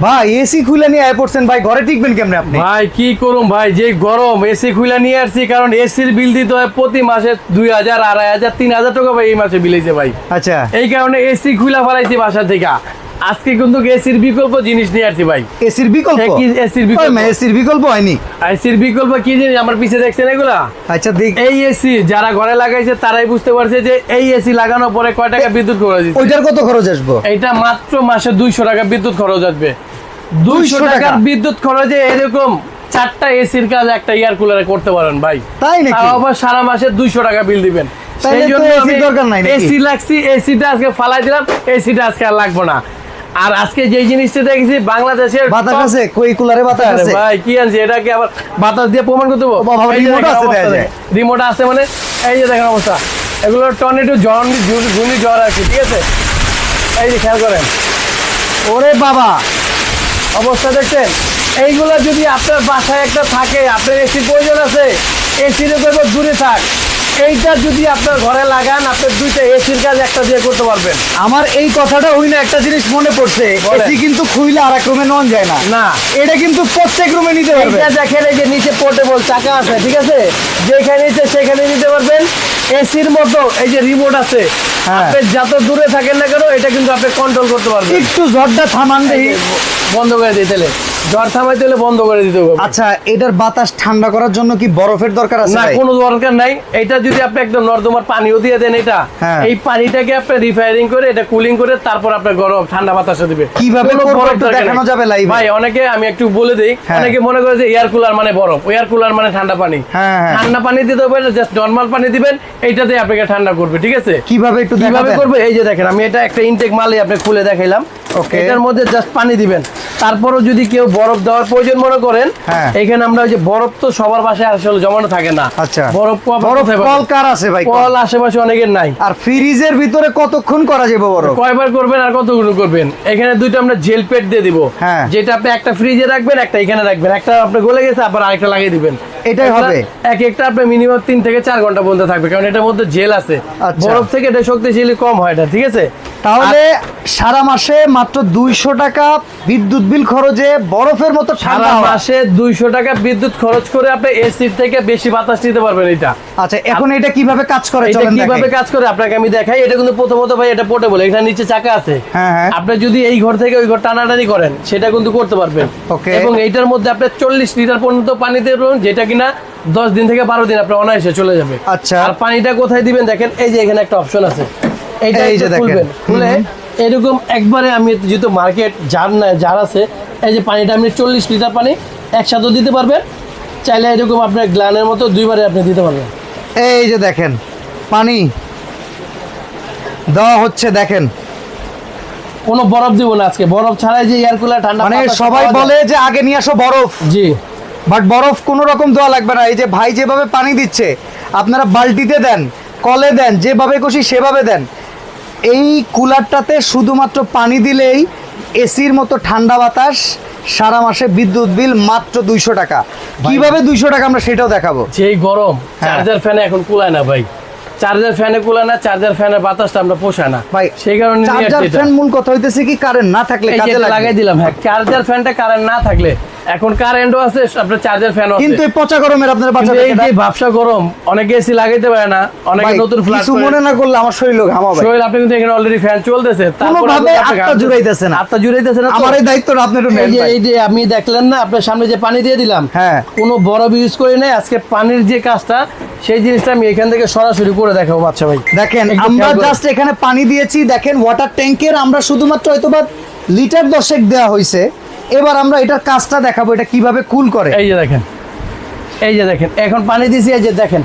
ভাই এসি খুলে নিয়ে আয় পড়ছেন ভাই ঘরে টিকবেন কেমনে আপনি? ভাই কি করুম ভাই যে গরম এসি খুলে নিয়ে আসছি কারণ এসির বিল দিতে হয় প্রতি মাসে দুই হাজার আড়াই হাজার তিন হাজার টাকা ভাই এই মাসে বিলেছে ভাই। আচ্ছা। এই কারণে এসি খুলে ফেলাইছি বাসা থেকে। আজকে কিন্তু এসির বিকল্প জিনিস নিয়ে আসছি ভাই। এসির বিকল্প? হ্যাঁ, কি এসির বিকল্প? এসির বিকল্প হয়নি। এসির বিকল্প কি জিনিস আমার পিছে দেখছেন এগুলা? আচ্ছা দেখ এই এসি যারা ঘরে লাগাইছে তারাই বুঝতে পারছে যে এই এসি লাগানোর পরে কয় টাকা বিদ্যুৎ খরচ ওইটার কত খরচ আসব? এটা মাত্র মাসে দুইশো টাকা বিদ্যুৎ খরচ আসবে। 200 দুইশো টাকার বিদ্যুৎ খরচে এরকম চারটা এসির কাজ একটা এয়ার কুলারে করতে পারেন ভাই। তাই নাকি? তাও আবার সারা মাসে দুইশো টাকা বিল দিবেন। তো AC র দরকার নাই এসি লাগছি এসিটা আজকে ফালাই দিলাম এসিটা আজকে আর লাগবো না। আর আজকে যে জিনিসটা দেখেছি বাংলাদেশের বাতাস আছে কই কুলারে বাতাস আছে? ভাই কি আনছি? এটাকে আবার বাতাস দিয়ে প্রমাণ করতে বাবা, remote আছে। রিমোট আছে মানে এই যে দেখেন অবস্থা। এগুলো টর্নেডো জ্বর ঘূর্ণি জ্বর আছে ঠিক আছে? এই যে খেয়াল করেন। ওরে বাবা অবস্থা দেখছেন? এইগুলো যদি আপনার বাসায় একটা থাকে আপনার এসির প্রয়োজন আছে এসির দূরে থাক। এইটা যদি আপনার ঘরে লাগান আপনার দুইটা এসির কাজ একটা দিয়ে করতে পারবেন। আমার এই কথাটা হই না একটা জিনিস মনে পড়ছে। এসি কিন্তু খুইলে আর এক রুমে নন যায় না। না। এটা কিন্তু প্রত্যেক রুমে নিতে পারবে এইটা দেখেন এই যে নিচে পোর্টেবল চাকা আছে ঠিক আছে? যেখানে ইচ্ছে সেখানে নিতে পারবেন। এসির মতো এই যে রিমোট আছে হ্যাঁ। আপনি যত দূরে থাকেন না কেন এটা কিন্তু আপনি কন্ট্রোল করতে পারবেন। একটু ঝড়টা থামান দেই বন্ধ করে দিতে হলে জ্বর থামাইতে হলে বন্ধ করে দিতে হবে। আচ্ছা এটার বাতাস ঠান্ডা করার জন্য কি বরফের দরকার আছে না কোনো দরকার নাই। এটা যদি আপনি একদম নর্দমার পানিও দিয়ে দেন এটা হ্যাঁ। এই পানিটাকে আপনি রিফায়ারিং করে এটা কুলিং করে তারপর আপনি গরম ঠান্ডা বাতাসে দিবে। কীভাবে বরফ দেখানো যাবে live ভাই অনেকে আমি একটু বলে দিই হ্যাঁ। অনেকে মনে করে যে এয়ার কুলার মানে বরফ এয়ার কুলার মানে ঠান্ডা পানি। হ্যাঁ। ঠান্ডা পানি দিতে হবে জাস্ট নর্মাল পানি দিবেন এইটাতে আপনাকে ঠান্ডা করবে ঠিক আছে? কীভাবে একটু কীভাবে করবে? এই যে দেখেন আমি এটা একটা ইনটেক মালে আপনি খুলে দেখাইলাম. এটার মধ্যে জাস্ট পানি দিবেন। তারপরও যদি কেউ বরফ দেওয়ার প্রয়োজন মনে করেন হ্যাঁ। এখানে আমরা ওই যে বরফ তো সবার বাসায় আসলে জমানো থাকে না। আচ্ছা। বরফ বরফ কল কার আছে ভাই? কল আশেপাশে অনেকের নাই। আর ফ্রিজের ভিতরে কতক্ষণ করা যাবে বরফ? কয়বার করবেন আর কতগুলো করবেন? এখানে দুইটা আমরা জেল পেট দিয়ে দিব। হ্যাঁ। যেটা আপনি একটা ফ্রিজে রাখবেন একটা এখানে রাখবেন। একটা আপনি গলে গেছে আবার আরেকটা লাগিয়ে দিবেন। এটাই হবে? এক একটা আপনি মিনিমাম তিন থেকে চার ঘণ্টা পর্যন্ত থাকবে কারণ এটার মধ্যে জেল আছে। আচ্ছা। বরফ থেকে এটা শক্তিশালী কম হয় এটা ঠিক আছে? তাহলে সারা মাসে মাত্র দুইশো টাকা বিদ্যুৎ বিল খরচে বরফের মতো সারা মাসে দুইশো টাকা বিদ্যুৎ খরচ করে আপনি এসির থেকে বেশি বাতাস নিতে পারবেন এটা। আচ্ছা এখন এটা কীভাবে কাজ করে? এটা কীভাবে কাজ করে? আপনাকে আমি দেখাই। এটা কিন্তু প্রথমত ভাই এটা পোর্টেবল এখানে নিচে চাকা আছে। হ্যাঁ, হ্যাঁ। আপনি যদি এই ঘর থেকে ওই ঘর টানাটানি করেন সেটা কিন্তু করতে পারবেন. এবং এইটার মধ্যে আপনি চল্লিশ লিটার পর্যন্ত পানি দেবেন যেটা কিনা দশ দিন থেকে বারো দিন আপনার অনায়াসে চলে যাবে। আচ্ছা। আর পানিটা কোথায় দিবেন দেখেন এই যে এখানে একটা অপশন আছে। এইটা এই যে। খুলবেন। খুলে এরকম একবারে আমি যেহেতু মার্কেট যার না যার আছে এই যে পানিটা আপনি চল্লিশ লিটার পানি একসাথেও দিতে পারবেন। চাইলে এরকম আপনার গ্লানের মতো দুইবারে আপনি দিতে পারবেন। এই যে দেখেন পানি। দেওয়া হচ্ছে দেখেন। কোনো বরফ দিব না আজকে। বরফ ছাড়াই যে এয়ার কুলার ঠান্ডা মানে সবাই বলে যে আগে নিয়ে আসো বরফ। জি। বাট বরফ কোনো রকম দেওয়া লাগবে না। এই যে ভাই যেভাবে পানি দিচ্ছে আপনারা বালতিতে দেন কলে দেন যেভাবে খুশি সেভাবে দেন। এই কুলারটাতে শুধুমাত্র পানি দিলেই এসির মতো ঠান্ডা বাতাস সারা মাসে বিদ্যুৎ বিল মাত্র দুইশো টাকা। কীভাবে দুইশো টাকা আমরা সেটাও দেখাবো। যেই গরম হ্যাঁ। চার্জার ফ্যানে এখন কুলায় না ভাই। চার্জার ফ্যানে কুলায় না চার্জার ফ্যানের বাতাসটা আমরা পোষায় না। ভাই সেই কারণে চার্জার ফ্যান মূল কথা হইতেছে কি কারেন্ট না থাকলে কাজে লাগাই দিলাম হ্যাঁ চার্জার ফ্যানটা কারেন্ট না থাকলে এখন কারেন্টও আছে আপনার চার্জার ফ্যানও কিন্তু এই পচা গরমের আপনার বাচ্চা এই যে ভাবসা গরম অনেকে এসি লাগাইতে পারে না অনেকে নতুন ফ্ল্যাট কিছু মনে না করলে আমার শরীর ঘামাবে শরীর আপনি কিন্তু এখানে অলরেডি ফ্যান চলতেছে কোনোভাবে আত্মা জুড়াইতেছে না। আত্মা জুড়াইতেছে না আমার এই দায়িত্বটা আপনি একটু নেন এই যে আপনি দেখলেন না আপনার সামনে যে পানি দিয়ে দিলাম হ্যাঁ। কোনো বড় ইউজ করি নাই আজকে পানির যে কাজটা সেই জিনিসটা আমি এখান থেকে সরাসরি করে দেখাবো বাচ্চা ভাই। দেখেন আমরা জাস্ট এখানে পানি দিয়েছি দেখেন ওয়াটার ট্যাঙ্কের আমরা শুধুমাত্র হয়তো বা লিটার দশেক দেওয়া হয়েছে এবার আমরা এটার কাজটা দেখাবো এটা কীভাবে কুল করে। এই যে দেখেন এই যে দেখেন এখন পানি দিছি এই যে দেখেন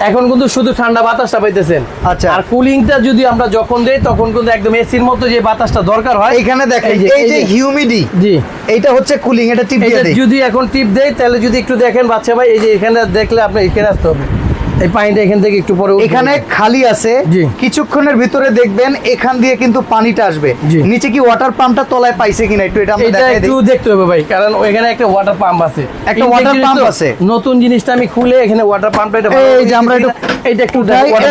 এখন কিন্তু শুধু ঠান্ডা বাতাসটা পাইতেছেন। আচ্ছা। আর কুলিংটা যদি আমরা যখন দেই তখন কিন্তু একদম এসির মতো যে বাতাসটা দরকার হয় এখানে দেখেন এই যে- হিউমিডি জি। এইটা হচ্ছে কুলিং এটা টিপ দিয়ে যদি এখন টিপ দেই তাহলে যদি একটু দেখেন বাচ্চা ভাই এই যে এখানে দেখলে আপনি এখানে আসতে হবে। এই পানিটা এখান থেকে একটু পরে এখানে খালি আছে। কিছুক্ষণের ভিতরে দেখবেন এখান দিয়ে কিন্তু পানিটা আসবে। নিচে কি ওয়াটার পাম্পটা তলায় পাইছে কিনা একটু এটা আমরা দেখাই একটু দেখতে হবে ভাই কারণ ওইখানে একটা ওয়াটার পাম্প আছে। একটা pump তো আছে। নতুন জিনিসটা আমি খুলে এখানে ওয়াটার পাম্পটা এটা এই যে আমরা একটু এইটা একটু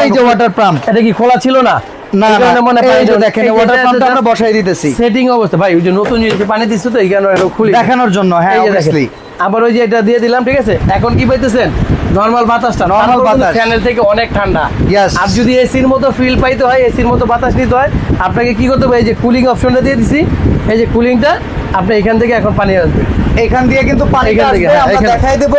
এই যে water pump। এটা কি খোলা ছিল না? না মনে দেখেন ওয়াটার এটা পাম্পটা আমরা বসাই দিতেছি। সেটিং অবস্থা। ভাই ওই যে নতুন জিনিস পানি দিচ্ছে তো এই কারণে এটা দেখানোর জন্য হ্যাঁ। অবভিয়াসলি আবার ওই যে এটা দিয়ে দিলাম ঠিক আছে? এখন কি পাইতেছেন? নরমাল বাতাসটা নরমাল বাতাস। ফ্যানের থেকে অনেক ঠান্ডা. আর যদি এসির মতো ফিল পাইতে হয় এসির মতো বাতাস নিতে হয় আপনাকে কি করতে হবে? এই যে কুলিং অপশনটা দিয়ে দিছি। এই যে কুলিংটা আপনি এখান থেকে এখন পানি আসবে। এখান দিয়ে কিন্তু পানি হ্যাঁ, আমরা দেখাই দেব।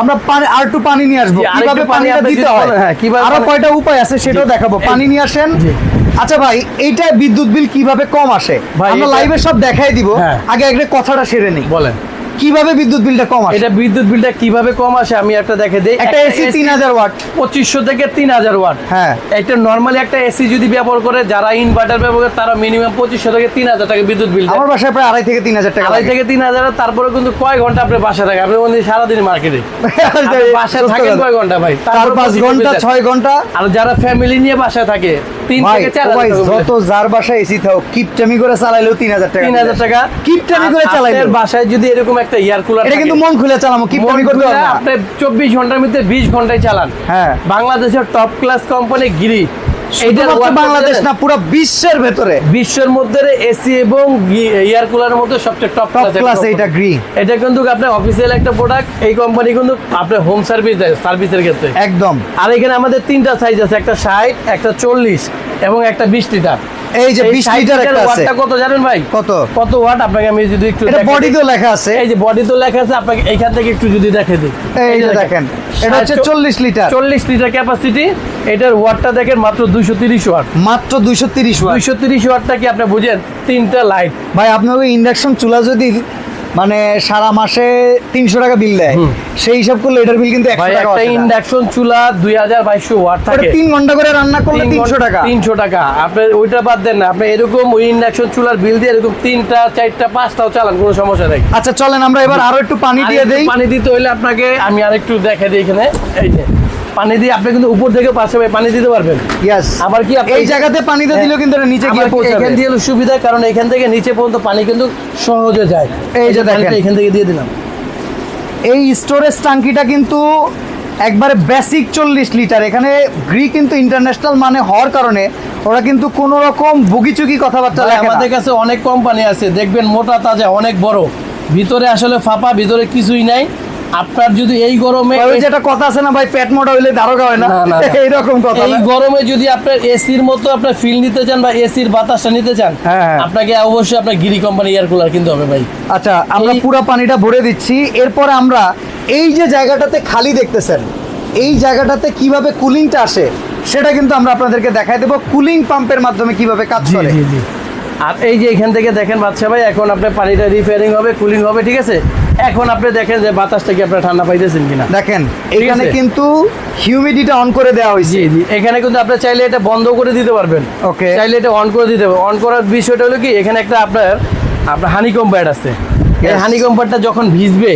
আমরা পানি আর একটু পানি নিয়ে আসব। কীভাবে পানিটা দিতে হয়? হ্যাঁ, কীভাবে আরও কয়টা উপায় আছে সেটাও দেখাবো। পানি নিয়ে আসেন। আচ্ছা ভাই এইটা বিদ্যুৎ বিল কীভাবে কম আসে? আমরা লাইভে সব দেখাই দিব। হ্যাঁ। আগে একটা কথাটা সেরে নিই। বলেন। কীভাবে বিদ্যুৎ বিলটা কম আসে? এটা বিদ্যুৎ বিলটা কীভাবে কম আসে আমি একটা দেখে দিই। একটা এসি তিন হাজার ওয়াট। পঁচিশশো থেকে তিন হাজার ওয়াট। হ্যাঁ। একটা নর্মালি একটা এসি যদি ব্যবহার করে যারা ইনভার্টার ব্যবহার করে তারা মিনিমাম পঁচিশশো থেকে তিন হাজার টাকা বিদ্যুৎ বিল আমার বাসায় প্রায় আড়াই থেকে তিন হাজার টাকা আড়াই থেকে তিন হাজার তারপরে কিন্তু কয় ঘণ্টা আপনি বাসায় থাকেন আপনি বলছেন সারাদিন মার্কেটে বাসায় থাকেন কয় ঘণ্টা ভাই? চার পাঁচ ঘণ্টা ছয় ঘণ্টা। আর যারা ফ্যামিলি নিয়ে বাসায় থাকে তিন থেকে চার ও ভাই হাজার টাকা যত যার বাসায় এসি থাও কিপটামি করে চালাইলেও তিন হাজার টাকা তিন হাজার দিবে। টাকা কিপটামি করে আর বাসায় যদি এরকম একটা এয়ার কুলার এটা কিন্তু মন খুলে চালামো কিপটামি করতে পারব আপনি চব্বিশ ঘণ্টার মধ্যে বিশ ঘন্টায় চালান। হ্যাঁ। বাংলাদেশের টপ ক্লাস কোম্পানি গিরি বাংলাদেশ না পুরো বিশ্বের ভেতরে। বিশ্বের মধ্যে এসি এবং এয়ার কুলারের মধ্যে সবচেয়ে টপ ক্লাস এইটা গ্রি এটা কিন্তু আপনার অফিসিয়াল একটা প্রোডাক্ট এই কোম্পানি কিন্তু আপনার হোম সার্ভিস দেয় সার্ভিসের ক্ষেত্রে। একদম। আর এখানে আমাদের তিনটা সাইজ আছে একটা ষাট একটা চল্লিশ এবং একটা বিশ লিটার এই যে 20 লিটার একটা আছে। কত জানেন ভাই? কত? কত ওয়াট? আপনাকে আমি যদি একটু এটা বডি তো লেখা আছে। এই যে বডি তো লেখা আছে আপনাকে এইখান থেকে একটু যদি দেখে দিই। এই যে দেখেন। এটা হচ্ছে চল্লিশ লিটার। চল্লিশ লিটার ক্যাপাসিটি এটার ওয়াটটা দেখেন মাত্র দুইশো তিরিশ ওয়াট। মাত্র দুইশো তিরিশ ওয়াট। দুইশো তিরিশ ওয়াটটা কি আপনি বুঝেন? তিনটা লাইট ভাই আপনার ইন্ডাকশন চুলা যদি মানে সারা মাসে তিনশো টাকা বিল দেয়। সেই হিসাব করলে এটার বিল কিন্তু একটা ইন্ডাকশন চুলা দুই হাজার বাইশশো ওয়াট থাকে। তিন ঘণ্টা করে রান্না করলে তিনশো টাকা। তিনশো টাকা। আপনি ওইটা বাদ দেন না। আপনি এরকম ওই ইন্ডাকশন চুলার বিল দিয়ে এরকম তিনটা চারটা পাঁচটাও চালান কোনো সমস্যা নেই। আচ্ছা চলেন আমরা এবার আরও একটু পানি দিয়ে দেই। পানি দিতে হইলে আপনাকে আমি আরেকটু দেখে দিই এখানে। এই যে পানি দিয়ে আপনি কিন্তু উপর থেকে পাশে পানি দিতে পারবেন। ইয়েস আবার কি আপনি এই জায়গাতে পানিতে। দিলেও কিন্তু এটা নিচে গিয়ে পৌঁছাবে। এখান দিয়ে সুবিধা কারণ এখান থেকে নিচে পর্যন্ত পানি কিন্তু সহজে যায়। এই যে দেখেন। এখান থেকে দিয়ে দিলাম। এই স্টোরেজ টাঙ্কিটা কিন্তু একবারে বেসিক চল্লিশ লিটার এখানে গ্রি কিন্তু ইন্টারন্যাশনাল মানে হওয়ার কারণে ওরা কিন্তু কোন রকম বুগিচুগি কথাবার্তা আমাদের কাছে অনেক কোম্পানি আছে দেখবেন মোটা তাজা অনেক বড়। ভিতরে আসলে ফাঁপা ভিতরে কিছুই নাই। আপনার যদি এই গরমে ওই যে একটা কথা আছে না ভাই পেট মোটা হইলে দারোগা হয় না। এইরকম কথা এই গরমে যদি আপনার এসির মতো আপনার ফিল নিতে চান বা এসির বাতাসটা নিতে চান হ্যাঁ, হ্যাঁ। আপনাকে অবশ্যই আপনার গিরি কোম্পানি এয়ার কুলার কিনতে হবে ভাই। আচ্ছা আমরা পুরো পানিটা ভরে দিচ্ছি। এরপরে আমরা এই যে জায়গাটাতে খালি দেখতেছেন এই জায়গাটাতে কীভাবে কুলিংটা আসে সেটা কিন্তু আমরা আপনাদেরকে দেখাই দেবো। কুলিং পাম্পের মাধ্যমে কীভাবে কাজ করে। আর এই যে এখান থেকে দেখেন বাচ্চা ভাই এখন আপনার পানিটা রিপেয়ারিং হবে কুলিং হবে ঠিক আছে? এখন আপনি দেখেন যে বাতাসটা কি আপনার ঠান্ডা পাইতেছেন কিনা। দেখেন এখানে কিন্তু হিউমিডিটা অন করে দেওয়া হয়েছে। জি জি। এখানে কিন্তু আপনি চাইলে এটা বন্ধ করে দিতে পারবেন। Okay. চাইলে এটা অন করে দিতে পারবেন। অন করার বিষয়টা হলো কি এখানে একটা আপনার আপনার হানি কম্প্যাড আছে। এই Yes. হানি কম্প্যাডটা যখন ভিজবে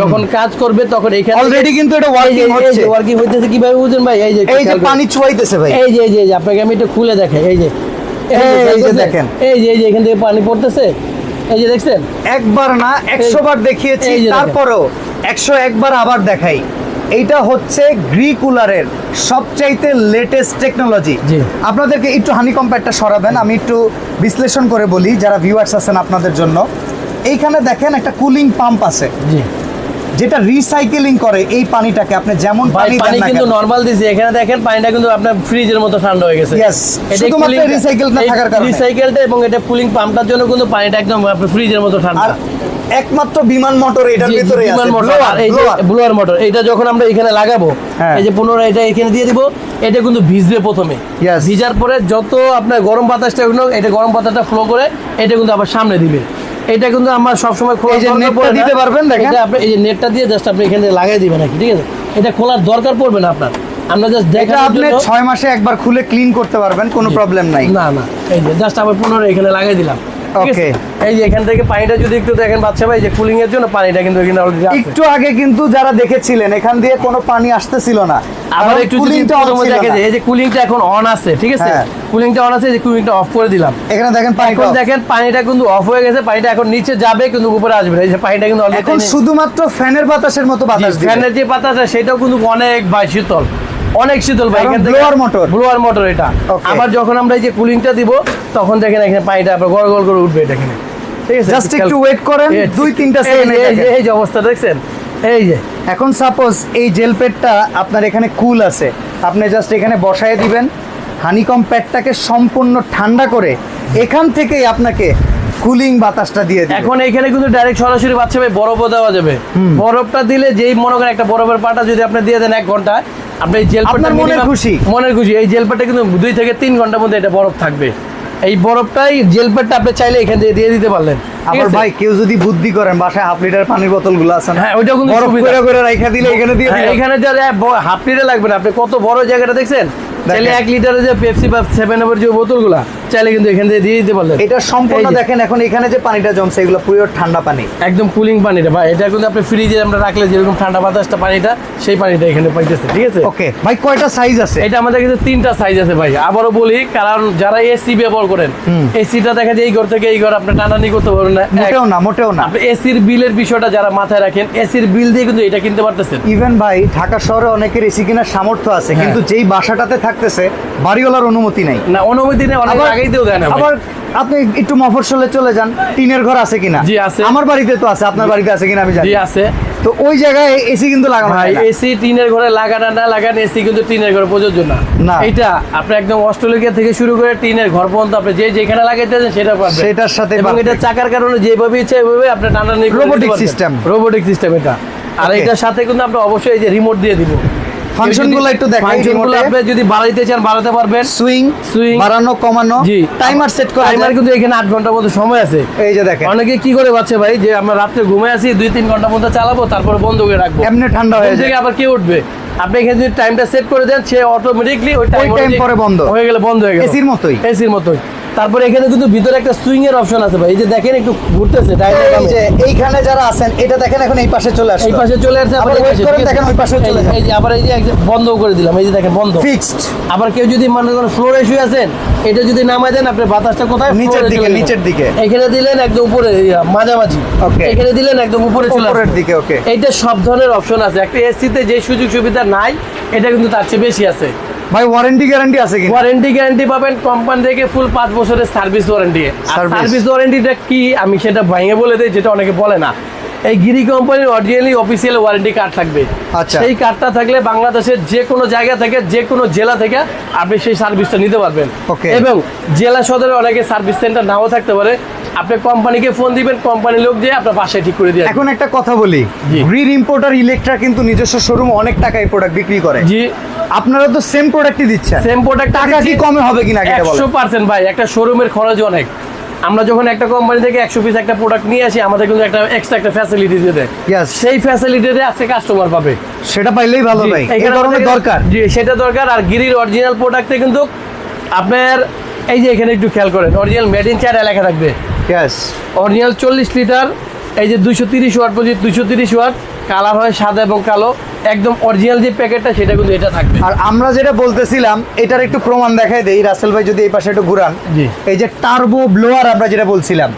যখন কাজ করবে তখন এখানে অলরেডি কিন্তু এটা ওয়ার্কিং হচ্ছে। ওয়ার্কিং হইতেছে কীভাবে বুঝেন ভাই? এই যে এই যে পানি চুয়াইতেছে ভাই। এই যে এই যে আপনাকে আমি একটু খুলে দেখাই। এই যে এই যে দেখেন। এই যে এই যে এখান থেকে পানি পড়তেছে। এই যে দেখছেন? একবার না একশো বার দেখিয়েছি এই যে দেখেন। তারপরেও একশো একবার আবার দেখাই। এইটা হচ্ছে গ্রি কুলারের সবচাইতে লেটেস্ট টেকনোলজি। আপনাদেরকে একটু হানি কম্প্যাক্টটা সরাবেন আমি একটু বিশ্লেষণ করে বলি যারা ভিউয়ার্স আছেন আপনাদের জন্য। এইখানে দেখেন একটা কুলিং পাম্প আছে। জি। যেটা রিসাইকেলিং করে এই পানিটাকে আপনি যেমন পানি পানি কিন্তু নরমাল দিছি। এখানে দেখেন পানিটা কিন্তু আপনার ফ্রিজের মতো ঠান্ডা হয়ে গেছে। Yes, শুধুমাত্র recycle না থাকার কারণে। রিসাইকেলটা এবং এটা কুলিং পাম্পটার জন্য কিন্তু পানিটা একদম আপনার ফ্রিজের মতো ঠান্ডা। আর একমাত্র বিমান মোটর এটার ভিতরে বিমান মোটর আর এই যে ব্লোয়ার মোটর এটা যখন আমরা এখানে লাগাবো হ্যাঁ। এই যে পুনরায় এটা এখানে দিয়ে দিব এটা কিন্তু ভিজবে প্রথমে। ভিজার পরে যত আপনার গরম বাতাসটা এটা গরম বাতাসটা ফ্লো করে এটা কিন্তু আবার সামনে দিবে। এটা কিন্তু আমরা সবসময় খোলা যে নেটটা দিতে পারবেন, দেখেন। এটা আপনি এই যে নেটটা দিয়ে জাস্ট আপনি এখানে লাগাই দিবেন নাকি ঠিক আছে? এটা খোলার দরকার পড়বে না আপনার। আমরা জাস্ট দেখা আপনি জন্য ছয় মাসে একবার খুলে ক্লিন করতে পারবেন কোনো প্রবলেম নাই। না না এই যে জাস্ট আবার পুনরায় এখানে লাগাই দিলাম। Okay. এই যে এখান থেকে পানিটা যদি একটু দেখেন বাচ্চা ভাই যে কুলিং এর জন্য পানিটা কিন্তু এখানে অলরেডি আছে। একটু আগে কিন্তু যারা দেখেছিলেন এখান দিয়ে কোনো পানি আসতেছিল না। আবার একটু কুলিংটা দেখে যে এই যে কুলিংটা এখন অন আছে ঠিক আছে? হ্যাঁ। কুলিংটা অন আছে এই যে কুলিংটা অফ করে দিলাম। এখানে দেখেন পানি এখন দেখেন পানিটা কিন্তু অফ হয়ে গেছে পানিটা এখন নিচে যাবে কিন্তু উপরে আসবে। এই যে পানিটা কিন্তু এখন অলরেডি শুধুমাত্র ফ্যানের বাতাসের মতো বাতাস ফ্যানের যে পাতাটা সেটাও কিন্তু অনেক শীতল। অনেক শীতল ভাই blower motor। Blower motor. এটা। আবার যখন আমরা এই যে কুলিংটা দিব তখন দেখেন এখানে পানিটা আপনার গড় গড় করে উঠবে এটা এখানে। ঠিক আছে? Just একটু ওয়েট করেন, দুই তিনটা এ এই যে- অবস্থা দেখছেন? এই যে। এখন সাপোজ এই জেল প্যাডটা আপনার এখানে কুল আছে। আপনি জাস্ট এখানে বসায় দিবেন হানিকম প্যাডটাকে সম্পূর্ণ ঠান্ডা করে এখান থেকেই আপনাকে কুলিং বাতাসটা দিয়ে এখন এখানে কিন্তু ডাইরেক্ট সরাসরি বাচ্চা ভাই বরফও দেওয়া যাবে। বরফটা দিলে যেই মনে করেন একটা বরফের পাটা যদি আপনি দিয়ে দেন এক ঘণ্টা আপনি এই জেল আপনার মনের খুশি। মনের খুশি। এই জেল প্যাডটা কিন্তু দুই থেকে তিন ঘণ্টার মধ্যে এটা বরফ থাকবে। এই বরফটাই জেল প্যাডটা আপনি চাইলে এখান থেকে দিয়ে দিতে পারলেন। আবার ভাই কেউ যদি বুদ্ধি করেন বাসায় হাফ লিটার পানির বোতলগুলো আছে হ্যাঁ, ওইটাও কিন্তু বরফ করে করে রাইখা দিলে এখানে দিয়ে হ্যাঁ, এখানে যা হাফ লিটার লাগবে না। আপনি কত বড় জায়গাটা দেখছেন? চাইলে এক লিটারের যে পেপসি বা সেভেন এর যে বোতলগুলা চাইলে কিন্তু এখান থেকে দিয়ে দিতে পারলেন। এটা সম্পূর্ণ দেখেন এখন এখানে যে পানিটা জমছে এগুলো পুরো ঠান্ডা পানি। একদম কুলিং পানিটা। ভাই এটা কিন্তু আপনি ফ্রিজে আমরা রাখলে যেরকম ঠান্ডা বাতাসটা পানিটা সেই পানিটা এখানে পাইতেছে ঠিক আছে? ওকে ভাই কয়টা সাইজ আছে? এটা আমাদের কাছে তিনটা সাইজ আছে ভাই। আবারও বলি কারণ যারা এসি ব্যবহার করেন এসিটা দেখা যায় এই ঘর থেকে এই ঘর আপনি টানানি করতে পারবেন না মোটেও না মোটেও না। এসির বিলের বিষয়টা যারা মাথায় রাখেন এসির বিল দিয়ে কিন্তু এটা কিনতে পারতেছেন। ইভেন ভাই ঢাকা শহরে অনেকের এসি কেনার সামর্থ্য আছে হ্যাঁ। কিন্তু যেই বাসাটাতে থাকতেছে বাড়িওয়ালার অনুমতি নাই। না অনুমতি নেই অনেক আগেই আবার আপনি একটু মফস্বলে চলে যান টিনের ঘর আছে কিনা? জি, আছে। আমার বাড়িতে তো আছে আপনার বাড়িতে আছে কিনা আমি জানি। জি আছে। তো ওই জায়গায় এসি কিন্তু লাগানো হয় এসি টিনের ঘরে লাগানো না লাগান এসি কিন্তু টিনের ঘরে প্রযোজ্য না। না। এটা আপনি একদম অস্ট্রেলিয়া থেকে শুরু করে টিনের ঘর পর্যন্ত আপনি যে যেখানে লাগাইতেছেন সেটা পাবেন। সেটার সাথে এবং এটা চাকার কারণে যেভাবে ইচ্ছা এভাবে আপনি টানাটানি রোবোটিক সিস্টেম রোবোটিক সিস্টেম এটা। আর. এটার সাথে কিন্তু আপনি অবশ্যই এই যে রিমোট দিয়ে দিব। Function গুলো একটু দেখাই ফাংশনগুলো remote এ। আপনি যদি বাড়াইতে চান বাড়াতে পারবেন। Swing Swing। বাড়ানো কমানো। জি। টাইমার সেট করা টাইমার কিন্তু এখানে আট ঘণ্টার মতো সময় আছে। এই যে দেখেন। অনেকে কি করে পাচ্ছে ভাই যে আমরা রাত্রে ঘুমে আছি দুই তিন ঘণ্টার মধ্যে চালাবো তারপর বন্ধ করে রাখব। এমনি ঠান্ডা হয়ে যায়। আবার কে উঠবে? আপনি এখানে যদি টাইমটা সেট করে দেন সে অটোমেটিকলি ওই টাইম পরে বন্ধ। হয়ে গেলে বন্ধ হয়ে গেল। এসির মতোই। এসির মতোই। তারপরে এখানে কিন্তু ভিতরে একটা সুইং এর অপশন আছে ভাই। এই যে দেখেন একটু ঘুরতেছে এই যে এইখানে যারা আছেন এটা দেখেন এখন এই পাশে চলে আসলো। এই পাশে চলে আসছে আবার পাশে, করেন, দেখেন ওই পাশেও চলে এই- যে আবার এই যে একদম বন্ধ করে দিলাম। এই যে দেখেন বন্ধ। ফিক্সড আবার কেউ যদি মনে করেন ফ্লোরে শুয়ে আছেন এটা যদি নামায় দেন আপনি বাতাসটা কোথায়? নিচের দিকে, নিচের দিকে। এখানে দিলেন একদম উপরে মাঝামাঝি। ওকে এখানে দিলেন একদম উপরে চলে উপরের দিকে ওকে এইটা সব ধরনের অপশন আছে। একটা এসিতে যে সুযোগ সুবিধা নাই এটা কিন্তু তার চেয়ে বেশি আছে। ভাই ওয়ারেন্টি গ্যারান্টি আছে কি ওয়ারেন্টি গ্যারান্টি পাবেন কোম্পানি থেকে ফুল পাঁচ বছরের সার্ভিস ওয়ারেন্টি সার্ভিস ওয়ারেন্টিটা কি? আমি সেটা ভেঙে বলে দিই যেটা অনেকে বলে না। এই গিরি কোম্পানির অরিজিনালি অফিসিয়াল ওয়ারেন্টি কার্ড থাকবে। আচ্ছা। সেই কার্ডটা থাকলে বাংলাদেশের যে কোনো জায়গা থেকে যে কোনো জেলা থেকে আপনি সেই সার্ভিসটা নিতে পারবেন. এবং জেলা সদরে অনেকে সার্ভিস সেন্টার নাও থাকতে পারে। আপনি কোম্পানিকে ফোন দিবেন কোম্পানির লোক দিয়ে আপনার বাসায় ঠিক করে দিয়ে এখন একটা কথা বলি। গ্রিন ইম্পোর্টার ইলেকট্রা কিন্তু নিজস্ব শোরুম অনেক টাকায় প্রোডাক্ট বিক্রি করে। জি। আপনারা তো সেম প্রোডাক্টই দিচ্ছেন। সেম প্রোডাক্ট টাকা কি কমে হবে কিনা একশো পার্সেন্ট ভাই একটা শোরুমের খরচ অনেক। আমরা যখন একটা কোম্পানি থেকে একশো পিস একটা প্রোডাক্ট নিয়ে আসি আমাদের কিন্তু একটা এক্সট্রা একটা ফ্যাসিলিটি দিয়ে দেয়. সেই ফ্যাসিলিটিতে আজকে কাস্টমার পাবে। সেটা পাইলেই ভালো ভাই এই ধরনের দরকার। জি সেটা দরকার। আর গিরির অরিজিনাল প্রোডাক্টে কিন্তু আপনার এই যে এখানে একটু খেয়াল করেন অরিজিনাল মেড ইন চায়না লেখা থাকবে। ইয়েস অরিজিনাল চল্লিশ লিটার এই যে দুইশো তিরিশ ওয়াট পর্যন্ত দুইশো তিরিশ ওয়াট কালার হয় সাদা এবং কালো একদম অরিজিনাল যে প্যাকেটটা সেটা কিন্তু এটা থাকবে। আর আমরা যেটা বলতেছিলাম এটার একটু প্রমাণ দেখাই দেই রাসেল ভাই যদি এই পাশে একটু ঘুরান। এই যে টার্বো ব্লোয়ার আমরা যেটা বলছিলাম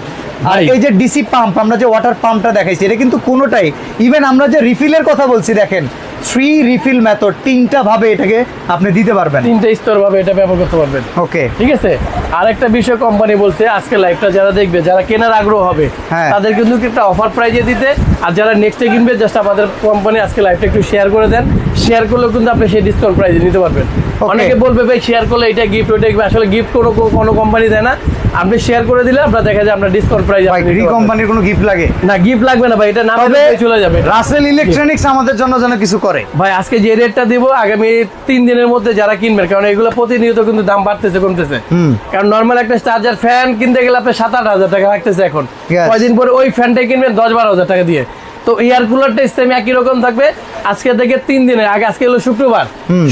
আর এই যে ডিসি পাম্প আমরা যে ওয়াটার পাম্পটা দেখাইছি এটা কিন্তু কোনোটাই ইভেন আমরা যে রিফিলের কথা বলছি দেখেন থ্রি রিফিল মেথড তিনটা ভাবে এটাকে আপনি দিতে পারবেন। তিনটে স্তর ভাবে এটা ব্যবহার করতে পারবেন। ওকে ঠিক আছে? আরেকটা বিষয় কোম্পানি বলছে আজকে লাইভটা যারা দেখবে যারা কেনার আগ্রহ হবে হ্যাঁ। তাদের কিন্তু একটা অফার প্রাইজে দিতে। আর যারা নেক্সটে কিনবে জাস্ট আমাদের কোম্পানি আজকে লাইভটা একটু শেয়ার করে দেন। শেয়ার করলেও কিন্তু আপনি সেই ডিসকাউন্ট প্রাইজে নিতে পারবেন। অনেকে বলবে ভাই শেয়ার করলে এটা গিফট gift। আসলে গিফট কোনো কোনো কোম্পানি দেয় না। আপনি শেয়ার করে দিলে আপনার দেখা যায় আপনার ডিসকাউন্ট প্রাইজ ভাই রি কোম্পানির কোনো গিফট লাগে? না গিফট লাগবে না ভাই। এটা না চলে যাবে। রাসেল ইলেকট্রনিক্স আমাদের জন্য যেন কিছু করে। ভাই আজকে যে রেটটা দিব আগামী তিন দিনের মধ্যে যারা কিনবেন কারণ এগুলো প্রতিনিয়ত কিন্তু দাম বাড়তেছে কমতেছে। কারণ নর্মাল একটা চার্জার ফ্যান কিনতে গেলে আপনি সাত আট হাজার টাকা রাখতেছে এখন. কয়দিন পরে ওই ফ্যানটাই কিনবেন দশ বারো হাজার টাকা দিয়ে। তো এয়ার কুলারটা সেম একই রকম থাকবে। আজকে থেকে তিন দিনের আগে আজকে হলো শুক্রবার।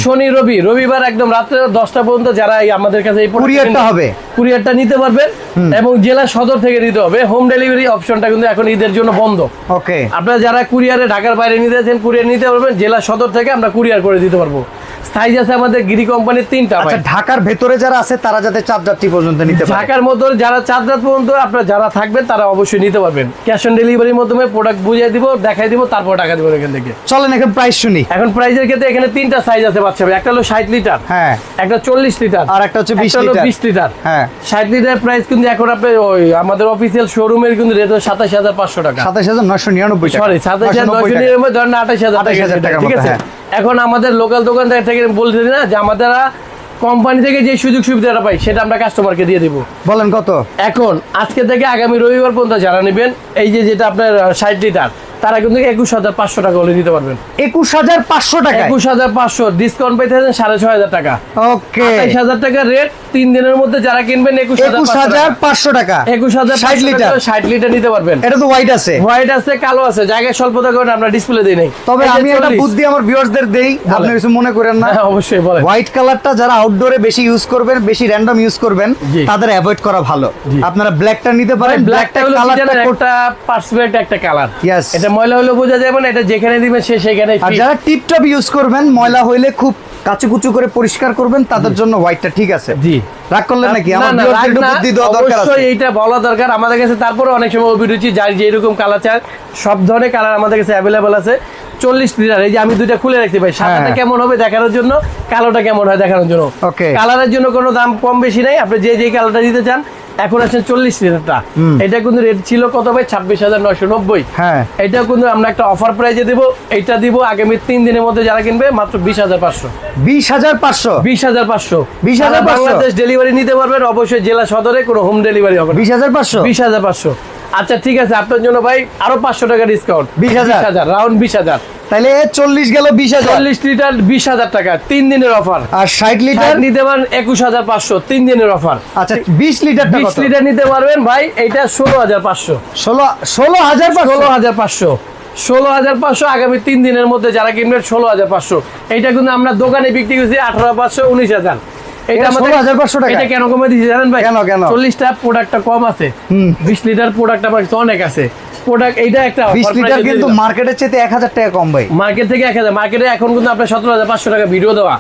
শনি রবি রবিবার একদম রাত্রে দশটা পর্যন্ত যারা আমাদের কাছে এই কুরিয়ারটা হবে। কুরিয়ারটা নিতে পারবেন এবং জেলা সদর থেকে নিতে হবে। হোম ডেলিভারি অপশনটা কিন্তু এখন ঈদের জন্য বন্ধ। ওকে আপনারা যারা কুরিয়ারে ঢাকার বাইরে নিতে চান কুরিয়ার নিতে পারবেন। জেলা সদর থেকে আমরা কুরিয়ার করে দিতে পারব। সাইজ আছে আমাদের গিরি কোম্পানির তিনটা আচ্ছা ঢাকার ভেতরে যারা আছে তারা যাতে রাত্রি পর্যন্ত নিতে পারে। ঢাকার মধ্যে যারা রাত পর্যন্ত আপনারা যারা থাকবেন তারা অবশ্যই নিতে পারবেন। ক্যাশ অন ডেলিভারির মাধ্যমে প্রোডাক্ট বুঝিয়ে দিব। দেখাই দিব তারপর টাকা দিব এখান থেকে। চলেন এখন প্রাইস শুনি। এখন প্রাইজের ক্ষেত্রে এখানে তিনটা সাইজ আছে বাচ্চা। একটা হলো ষাট লিটার হ্যাঁ। একটা চল্লিশ লিটার আর একটা হচ্ছে 20 লিটার। বিশ লিটার। হ্যাঁ। ষাট লিটার প্রাইস কিন্তু এখন আপনি ওই আমাদের অফিসিয়াল শোরুমের কিন্তু রেট হাজার পাঁচশো টাকা। সাতাশ হাজার নশো নিরানব্বই টাকা। সরি সাতাশ হাজার 990 নয়শো নিরানব্বই ধরেন আঠাশ হাজার 28,000 টাকার ঠিক আছে? হ্যাঁ। এখন আমাদের লোকাল দোকান থেকে বলতে না যে আমাদের কোম্পানি থেকে যে সুযোগ সুবিধাটা পাই সেটা আমরা কাস্টমারকে দিয়ে দিব। বলেন কত? এখন আজকে থেকে আগামী রবিবার পর্যন্ত যারা নেবেন এই যে যেটা আপনার ষাট লিটার তারা কিন্তু একুশ হাজার পাঁচশো টাকা হলে দিতে পারবেন। একুশ হাজার পাঁচশো টাকা একুশ হাজার পাঁচশো ডিসকাউন্ট পাইতেছেন সাড়ে ছয় হাজার টাকা। ওকে আঠাইশ হাজার টাকা রেট তিন দিনের মধ্যে যারা কিনবেন একুশ হাজার পাঁচশো টাকা। একুশ হাজার ষাট লিটার ষাট লিটার নিতে পারবেন। এটা তো হোয়াইট আছে। হোয়াইট আছে কালো আছে জায়গায় স্বল্পতা করে আমরা ডিসপ্লে দিই নাই। তবে আমি একটা বুদ্ধি আমার ভিউয়ার্সদের দেই আপনি কিছু মনে করেন না। হ্যাঁ অবশ্যই বলেন। হোয়াইট কালারটা যারা আউটডোরে বেশি ইউজ করবেন বেশি র্যান্ডম ইউজ করবেন তাদের অ্যাভয়েড করা ভালো। আপনারা ব্ল্যাকটা নিতে পারেন ব্ল্যাকটা কালারটা একটা পার্সপেক্ট একটা কালার Yes. এটা ময়লা হলে বোঝা যাবে না এটা যেখানে দিবেন সে সেখানে আর যারা টিপটপ ইউজ করবেন ময়লা হইলে খুব কাচুকুচু করে পরিষ্কার করবেন তাদের জন্য হোয়াইটটা ঠিক আছে। জি। রাগ করলেন নাকি? বুদ্ধি দেওয়া দরকার আছে। অবশ্যই এইটা বলা দরকার। আমাদের কাছে তারপরে অনেক সময় অভিরুচি যার যেরকম কালার চায় সব ধরনের কালার আমাদের কাছে অ্যাভেলেবল আছে। চল্লিশ লিটার এই যে আমি দুইটা খুলে রাখতে পাই সাদাটা হ্যাঁ। কেমন হবে দেখানোর জন্য কালোটা কেমন হয় দেখানোর জন্য. কালারের জন্য কোনো দাম কম বেশি নাই আপনি যে যে কালারটা দিতে চান এখন আছে চল্লিশ লিটারটা। এটা কিন্তু রেট ছিল কত ভাই? ছাব্বিশ হাজার নয়শো নব্বই। হ্যাঁ। এটা কিন্তু আমরা একটা অফার প্রাইজে দেবো। এটা দিব আগামী তিন দিনের মধ্যে যারা কিনবে মাত্র বিশ হাজার পাঁচশো। বিশ হাজার পাঁচশো? বিশ হাজার পাঁচশো। বিশ হাজার বাংলাদেশ ডেলিভারি নিতে পারবেন। অবশ্যই জেলা সদরে কোনো হোম ডেলিভারি হবে বিশ হাজার পাঁচশো? বিশ হাজার পাঁচশো। আচ্ছা ঠিক আছে আপনার জন্য ভাই আরও পাঁচশো টাকা ডিসকাউন্ট বিশ হাজার। রাউন্ড বিশ হাজার। তাহলে চল্লিশ গেল বিশ হাজার। চল্লিশ লিটার বিশ হাজার টাকা তিন দিনের অফার আর ষাট লিটার নিতে পারেন একুশ হাজার পাঁচশো তিন দিনের অফার আচ্ছা বিশ লিটার বিশ লিটার নিতে পারবেন ভাই এটা ষোলো হাজার পাঁচশো। ষোলো ষোলো হাজার ষোলো হাজার পাঁচশো। ষোলো হাজার পাঁচশো আগামী তিন দিনের মধ্যে যারা কিনবেন ষোলো হাজার পাঁচশো। এইটা কিন্তু আমরা দোকানে বিক্রি করছি আঠারো পাঁচশো উনিশ হাজার। এটা 16,500 টাকা? এটা কেন কমে দিয়েছি জানেন ভাই কেন, কেন? চল্লিশটা প্রোডাক্টটা কম আছে হুম। বিশ লিটার প্রোডাক্ট আমার অনেক আছে প্রোডাক্ট এইটা একটা বিশ লিটার কিন্তু মার্কেটের চেয়ে এক হাজার টাকা কম ভাই মার্কেট থেকে এক হাজার মার্কেটে এখন কিন্তু আপনার সতেরো হাজার পাঁচশো টাকা ভিডিও দেওয়া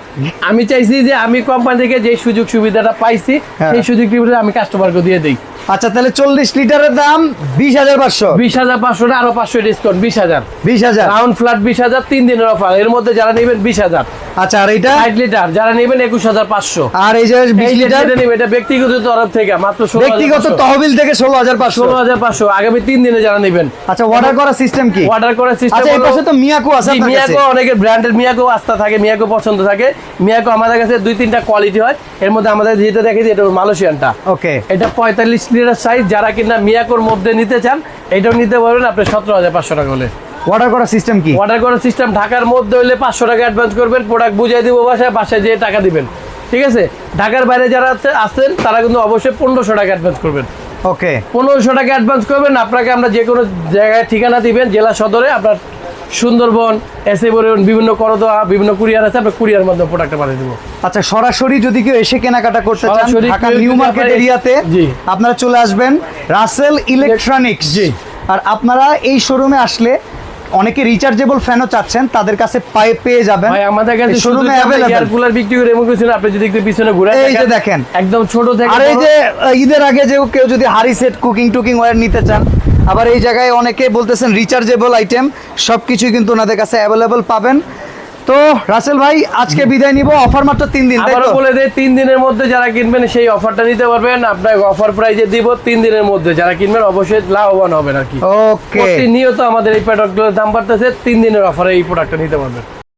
আমি চাইছি যে আমি কোম্পানি থেকে যে সুযোগ সুবিধাটা পাইছি হ্যাঁ। সেই সুযোগ সুবিধা আমি কাস্টমারকে দিয়ে দিই আচ্ছা তাহলে চল্লিশ লিটারের দাম বিশ হাজার পাঁচশো। বিশ হাজার পাঁচশো আরও পাঁচশো ডিসকাউন্ট বিশ হাজার। বিশ হাজার। রাউন্ড ফ্ল্যাট বিশ হাজার তিন দিনের অফার। এর মধ্যে যারা নেবেন বিশ হাজার। আচ্ছা আর ষাট লিটার। যারা নেবেন একুশ হাজার পাঁচশো। আর এই যে বিশ লিটার? এটা ব্যক্তিগত তরফ থেকে মাত্র ব্যক্তিগত তহবিল থেকে ষোলো হাজার পাঁচশো। ষোলো হাজার পাঁচশো। আগামী তিন দিনে যারা নেবেন। আচ্ছা অর্ডার করার সিস্টেম কি? অর্ডার করার সিস্টেম আচ্ছা এই পাশে তো মিয়াকো আছে মিয়াকো অনেকের ব্র্যান্ডের মিয়াকো আস্থা থাকে মিয়াকো পছন্দ থাকে। মিয়াকো আমাদের কাছে দুই তিনটা কোয়ালিটি হয়। এর মধ্যে আমাদের যেটা দেখেছি এটা মালয়েশিয়ানটা। ওকে এটা পঁয়তাল্লিশ লিটার সাইজ যারা কিনা মিয়াকোর মধ্যে নিতে চান এটাও নিতে পারবেন আপনি সতেরো হাজার পাঁচশো টাকা হলে। অর্ডার করার সিস্টেম কি? অর্ডার করার সিস্টেম ঢাকার মধ্যে হলে পাঁচশো টাকা অ্যাডভান্স করবেন প্রোডাক্ট বুঝিয়ে দিব বাসায় বাসায় যেয়ে টাকা দিবেন। ঠিক আছে? ঢাকার বাইরে যারা আছে আছেন তারা কিন্তু অবশ্যই পনেরোশো টাকা অ্যাডভান্স করবেন। ওকে পনেরোশো টাকা অ্যাডভান্স করবেন আপনাকে আমরা যে কোনো জায়গায় ঠিকানা দিবেন জেলা সদরে আপনার সুন্দরবন এসে পরিবহন বিভিন্ন করদোয়া বিভিন্ন কুরিয়ার আছে আপনার কুরিয়ার মাধ্যমে প্রোডাক্টটা পাঠিয়ে দেবো। আচ্ছা সরাসরি যদি কেউ এসে কেনাকাটা করতে চান ঢাকা নিউ মার্কেট এরিয়াতে আপনারা চলে আসবেন রাসেল ইলেকট্রনিক্স। জি। আর আপনারা এই শোরুমে আসলে অনেকে রিচার্জেবল ফ্যানও চাচ্ছেন তাদের কাছে পায়ে পেয়ে যাবেন। ভাই আমাদের কাছে শোরুমে এয়ার কুলার বিক্রি করে এমন কিছু না আপনি যদি একটু পিছনে ঘুরে এই যে দেখেন। একদম ছোট থেকে আর এই যে ঈদের আগে যে কেউ যদি হারি সেট কুকিং টুকিং ওয়্যার নিতে চান আবার এই জায়গায় অনেকে বলতেছেন রিচার্জেবল আইটেম সব কিছুই কিন্তু ওনাদের কাছে অ্যাভেলেবল পাবেন। তো রাসেল ভাই আজকে বিদায় নিব অফার মাত্র তিন দিন আবারও বলে দেয় তিন দিনের মধ্যে যারা কিনবেন সেই অফারটা নিতে পারবেন। আপনার অফার প্রাইজে দিব তিন দিনের মধ্যে। যারা কিনবেন অবশ্যই লাভবান হবেন আর কি। ওকে প্রতিনিয়ত আমাদের এই প্রোডাক্টগুলোর দাম বাড়তেছে তিন দিনের অফারে এই প্রোডাক্টটা নিতে পারবেন।